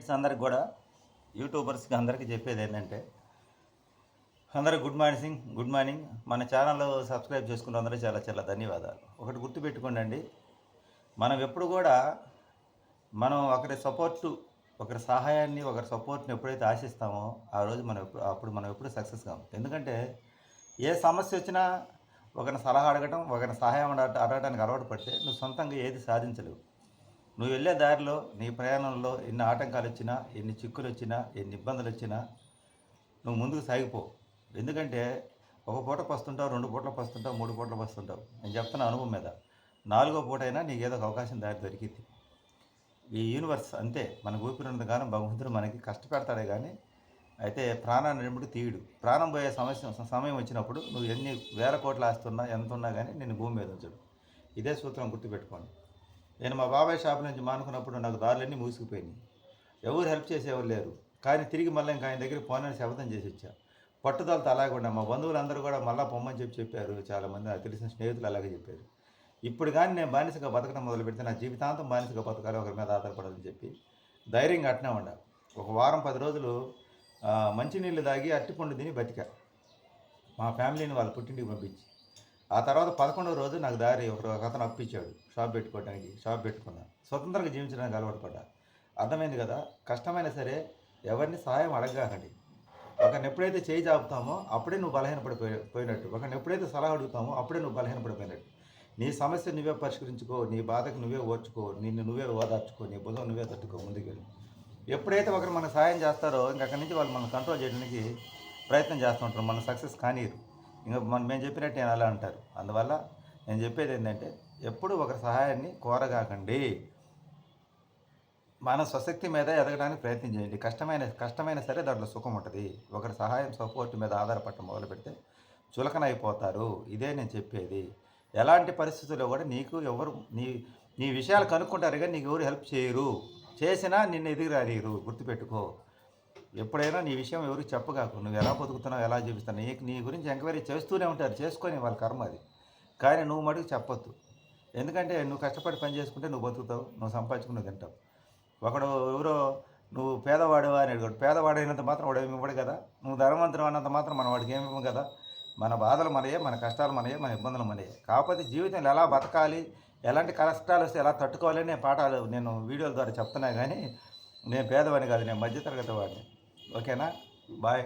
Friends అందరికి కూడా యూట్యూబర్స్కి అందరికీ చెప్పేది ఏంటంటే అందరికి గుడ్ మార్నింగ్ గుడ్ మార్నింగ్. మన ఛానల్ సబ్స్క్రైబ్ చేసుకున్న అందరూ చాలా చాలా ధన్యవాదాలు. ఒకటి గుర్తుపెట్టుకోండి అండి మనం ఎప్పుడు కూడా మనం ఒకరి సపోర్టు ఒకరి సహాయాన్ని ఒకరి సపోర్ట్ని ఎప్పుడైతే ఆశిస్తామో ఆ రోజు మనం ఎప్పుడు అప్పుడు మనం ఎప్పుడు సక్సెస్ కాము. ఎందుకంటే ఏ సమస్య వచ్చినా ఒకరిని సలహా అడగటం ఒకరిని సహాయం అడగ అడగడానికి అలవాటు పడితే నువ్వు సొంతంగా ఏది సాధించలేవు. నువ్వు వెళ్ళే దారిలో నీ ప్రయాణంలో ఎన్ని ఆటంకాలు వచ్చినా ఎన్ని చిక్కులు వచ్చినా ఎన్ని ఇబ్బందులు వచ్చినా నువ్వు ముందుకు సాగిపో. ఎందుకంటే ఒక పూట పస్తుంటావు రెండు పూటలు పస్తుంటావు మూడు పూటలు పస్తుంటావు. నేను చెప్తున్న అనుభవం మీద. నాలుగో పూట అయినా నీకు ఏదో ఒక అవకాశం దారి దొరికింది ఈ యూనివర్స్ అంతే. మన ఊపిరినంత కాలం భగవంతుడు మనకి కష్టపెడతాడే కానీ అయితే ప్రాణాన్ని నింపుడు తీయడు. ప్రాణం పోయే సమస్య సమయం వచ్చినప్పుడు నువ్వు ఎన్ని వేల కోట్లు ఆస్తున్నా ఎంత ఉన్నా కానీ నేను భూమి మీద ఉంచడు. ఇదే సూత్రం గుర్తుపెట్టుకోండి. నేను మా బాబాయ్ షాప్ నుంచి మానుకున్నప్పుడు నాకు దారులన్నీ మూసుకుపోయినాయి. ఎవరు హెల్ప్ చేసేవారు లేరు. కానీ తిరిగి మళ్ళీ ఇంకా ఆయన దగ్గర పోనని శపథం చేసి వచ్చా. పట్టుదలతో అలాగే ఉన్నా మా బంధువులందరూ కూడా మళ్ళీ పొమ్మని చెప్పి చెప్పారు చాలామంది. నాకు తెలిసిన స్నేహితులు అలాగే చెప్పారు. ఇప్పుడు కానీ నేను బానిసగా బతకడం మొదలు పెడితే నా జీవితాంతం బానిసగా బతకాలి ఒకరి మీద ఆధారపడాలని చెప్పి ధైర్యంగా అట్నే ఉండ. ఒక వారం పది రోజులు మంచినీళ్ళు తాగి అట్టిపండు తిని బతికా. మా ఫ్యామిలీని వాళ్ళ పుట్టింటికి పంపించి. ఆ తర్వాత పదకొండవ రోజు నాకు దారి ఒక అతను అప్పించాడు షాప్ పెట్టుకోవడానికి షాప్ పెట్టుకున్నాను స్వతంత్రంగా జీవించడానికి అలవాటు పడ్డా అర్థమైంది కదా? కష్టమైనా సరే ఎవరిని సహాయం అడగకండి ఒకరిని ఎప్పుడైతే చేయి చాపుతామో అప్పుడే నువ్వు బలహీనపడిపోయి పోయినట్టు. ఒకరిని ఎప్పుడైతే సలహా అడుగుతామో అప్పుడే నువ్వు బలహీనపడిపోయినట్టు. నీ సమస్య నువ్వే పరిష్కరించుకో నీ బాధకు నువ్వే ఓర్చుకో నిన్ను నువ్వే ఓదార్చుకో నీ బుధం నువ్వే తట్టుకో ముందుకెళ్ళి. ఎప్పుడైతే ఒకరు మనకు సహాయం చేస్తారో ఇంక అక్కడి నుంచి వాళ్ళు మనం కంట్రోల్ చేయడానికి ప్రయత్నం చేస్తూ ఉంటారు. మన సక్సెస్ కానీరు. ఇంకా మనం మేము చెప్పినట్టు నేను అలా అంటారు. అందువల్ల నేను చెప్పేది ఏంటంటే ఎప్పుడు ఒకరి సహాయాన్ని కోరగాకండి. మన స్వశక్తి మీద ఎదగడానికి ప్రయత్నం చేయండి. కష్టమైన కష్టమైన సరే దాంట్లో సుఖం ఉంటుంది. ఒకరి సహాయం సపోర్ట్ మీద ఆధారపడటం మొదలు పెడితే చులకన అయిపోతారు ఇదే నేను చెప్పేది. ఎలాంటి పరిస్థితుల్లో కూడా నీకు ఎవరు నీ నీ విషయాలు కనుక్కుంటారు కానీ నీకు ఎవరు హెల్ప్ చేయరు. చేసినా నిన్ను ఎదిగి గుర్తుపెట్టుకో. ఎప్పుడైనా నీ విషయం ఎవరికి చెప్పగాకు నువ్వు ఎలా బతుకుతున్నావు ఎలా చూపిస్తున్నావు నీకు నీ గురించి ఎంక్వైరీ చేస్తూనే ఉంటారు చేసుకొని వాళ్ళ కర్మ అది. కానీ నువ్వు మటుకు చెప్పొద్దు. ఎందుకంటే నువ్వు కష్టపడి పని చేసుకుంటే నువ్వు బతుకుతావు నువ్వు సంపాదించుకుని నువ్వు తింటావు. ఒకడు ఎవరో నువ్వు పేదవాడు అని అడిగాడు. పేదవాడైనంత అయినంత మాత్రం వాడు ఏమి ఇవ్వడు కదా. నువ్వు ధనవంతుడు అన్నంత మాత్రం మన వాడికి ఏమి ఇవ్వం కదా. మన బాధలు మనయే మన కష్టాలు మనయే మన ఇబ్బందులు మనయే. కాకపోతే జీవితంలో ఎలా బతకాలి ఎలాంటి కష్టాలు వస్తే ఎలా తట్టుకోవాలని నేను పాఠాలు నేను వీడియోల ద్వారా చెప్తున్నా కానీ నేను పేదవాడిని కాదు నేను మధ్యతరగతి వాడిని. ఓకేనా బాయ్